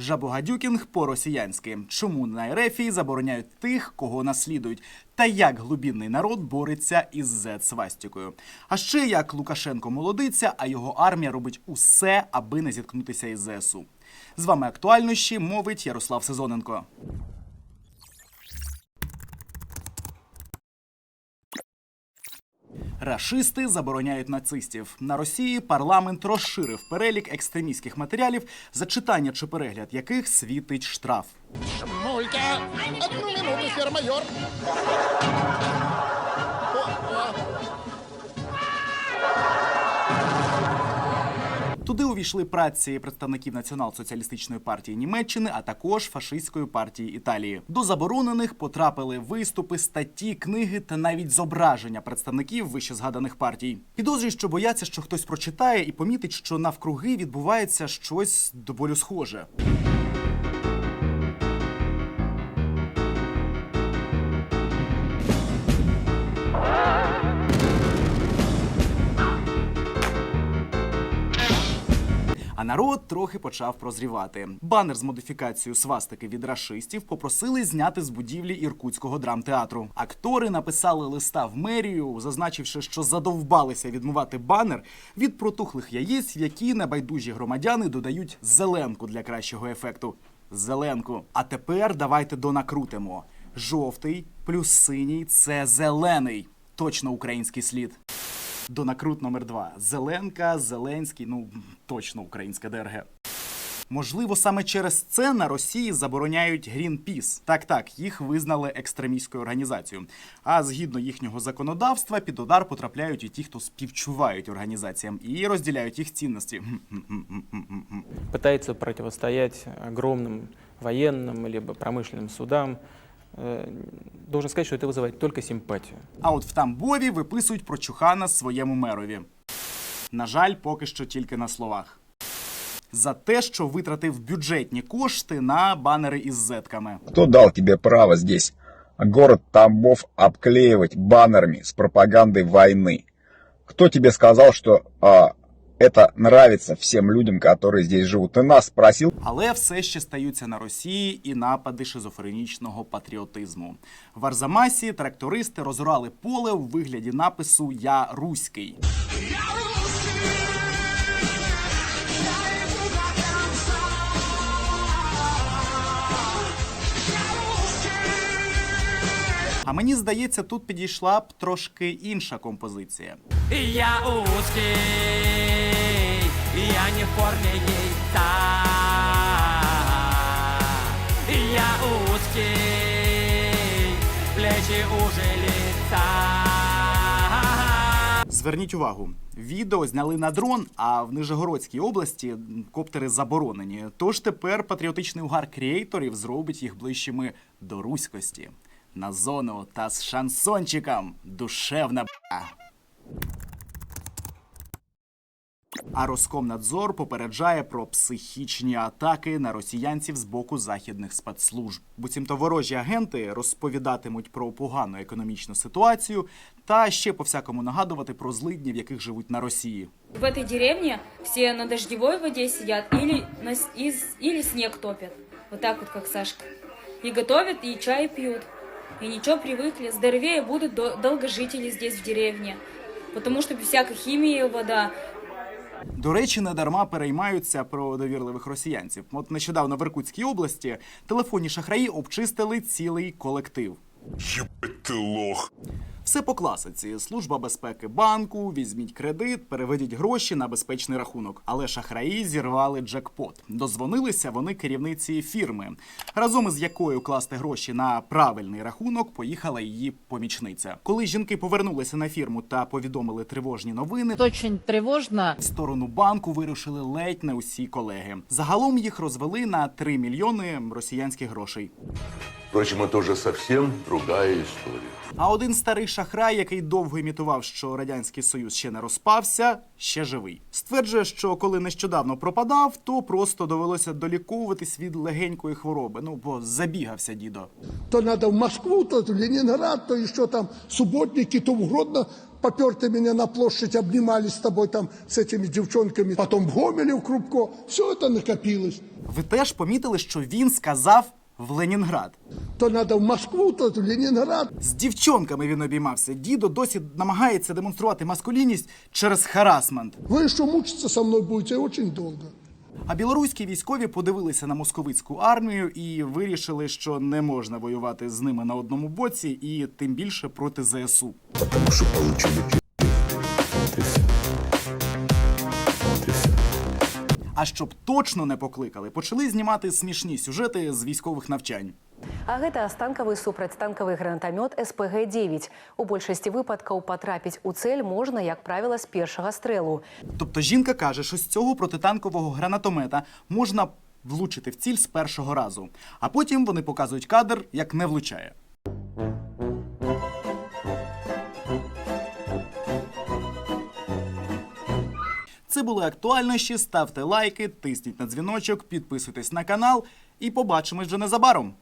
Жабогадюкінг по-росіянськи. Чому на РФі забороняють тих, кого наслідують? Та як глубінний народ бореться із зет-свастікою? А ще як Лукашенко молодиться, а його армія робить усе, аби не зіткнутися із ЗСУ. З вами актуальнощі мовить Ярослав Сезоненко. Рашисти забороняють нацистів. На Росії парламент розширив перелік екстремістських матеріалів, за читання чи перегляд яких світить штраф. Шмулька! Одну минуту, фермайор! Туди увійшли праці представників Націонал-соціалістичної партії Німеччини, а також фашистської партії Італії. До заборонених потрапили виступи, статті, книги та навіть зображення представників вищезгаданих партій. Підозрюю, що бояться, що хтось прочитає і помітить, що навкруги відбувається щось доволі схоже. А народ трохи почав прозрівати. Банер з модифікацією свастики від рашистів попросили зняти з будівлі іркутського драмтеатру. Актори написали листа в мерію, зазначивши, що задовбалися відмивати банер від протухлих яєць, які небайдужі громадяни додають зеленку для кращого ефекту. Зеленку. А тепер давайте донакрутимо. Жовтий плюс синій це зелений. Точно український слід Донакрут номер два. Зеленка, Зеленський, ну точно українська ДРГ. Можливо, саме через це на Росії забороняють Greenpeace. Так, так, їх визнали екстремістською організацією. А згідно їхнього законодавства, під удар потрапляють і ті, хто співчувають організаціям і розділяють їх цінності. пытается противостоять огромным военным либо промышленным судам, э, должен сказать, что это вызывает только симпатию. А от в Тамбові виписують про Чухана своєму мерові. На жаль, поки що тільки на словах. За те, що витратив бюджетні кошти на банери із зетками. Кто дал тебе право здесь город Тамбов обклеивать баннерами с пропагандой войны? Кто тебе сказал, что а, это нравится всем людям, которые здесь живут? Ты нас спросил? Але все ще стаються на Росії і напади шизофренічного патріотизму. В Арзамасі трактористи розорали поле у вигляді напису Я руський. А мені здається, тут підійшла б трошки інша композиція. Я узкий, я не в форме яйца. Я узкий, плечи уже лица. Зверніть увагу, відео зняли на дрон, а в Нижегородській області коптери заборонені. Тож тепер патріотичний угар креаторів зробить їх ближчими до руськості. На зону та з шансончиком. Душевна б***а. А Роскомнадзор попереджає про психічні атаки на росіянців з боку західних спецслужб. Буцімто ворожі агенти розповідатимуть про погану економічну ситуацію та ще по всякому нагадувати про злидні, в яких живуть на Росії. В этой деревне все на дождевой воде сидят или, на, с- из, или снег топят. Вот так вот, как Сашка. И готовят, и чай пьют. И ничего, привыкли. Здоровее будут до- долгожители здесь в деревне. Потому что без всякой химии вода. До речі, не дарма переймаються про довірливих росіянців. От нещодавно в Іркутській області телефонні шахраї обчистили цілий колектив. Ебать ты лох. Все по класиці: служба безпеки банку, візьміть кредит, переведіть гроші на безпечний рахунок. Але шахраї зірвали джекпот. Дозвонилися вони керівниці фірми, разом із якою класти гроші на правильний рахунок поїхала її помічниця. Коли жінки повернулися на фірму та повідомили тривожні новини, Очень тревожно. в сторону банку вирушили ледь не усі колеги. Загалом їх розвели на 3 мільйони росіянських грошей. Впрочем, это уже совсем другая история. А один старий шахрай, який довго імітував, що радянський союз ще не розпався, ще живий. Стверджує, що коли нещодавно пропадав, то просто довелося доліковуватись від легенької хвороби. Ну бо забігався дідо. То надо в Москву, то в Ленинград, то еще там субботники, то в Гродно попер ты меня на площадь, обнимались с тобой там с этими девчонками, потом в Гомеле, в Крупко. Все это накопилось. Ви теж помітили, що він сказав в Ленінград. То надо в Москву, то в Ленинград. З дівчонками він обіймався. Дідо досі намагається демонструвати маскулінність через харасмент. Вы еще мучиться со мной будете очень долго. А білоруські військові подивилися на московицьку армію і вирішили, що не можна воювати з ними на одному боці, і тим більше проти ЗСУ. Потому что получили А щоб точно не покликали, почали знімати смішні сюжети з військових навчань. А гэта станкавы супрацьтанкавы гранатамёт СПГ-9. У большасці выпадкаў патрапіць у цэль можна, як правіла, з першага стрэлу. Тобто жінка каже, що з цього протитанкового гранатомета можна влучити в ціль з першого разу, а потім вони показують кадр, як не влучає. Це були актуальнощі. Ставте лайки, тисніть на дзвіночок, підписуйтесь на канал і побачимось вже незабаром.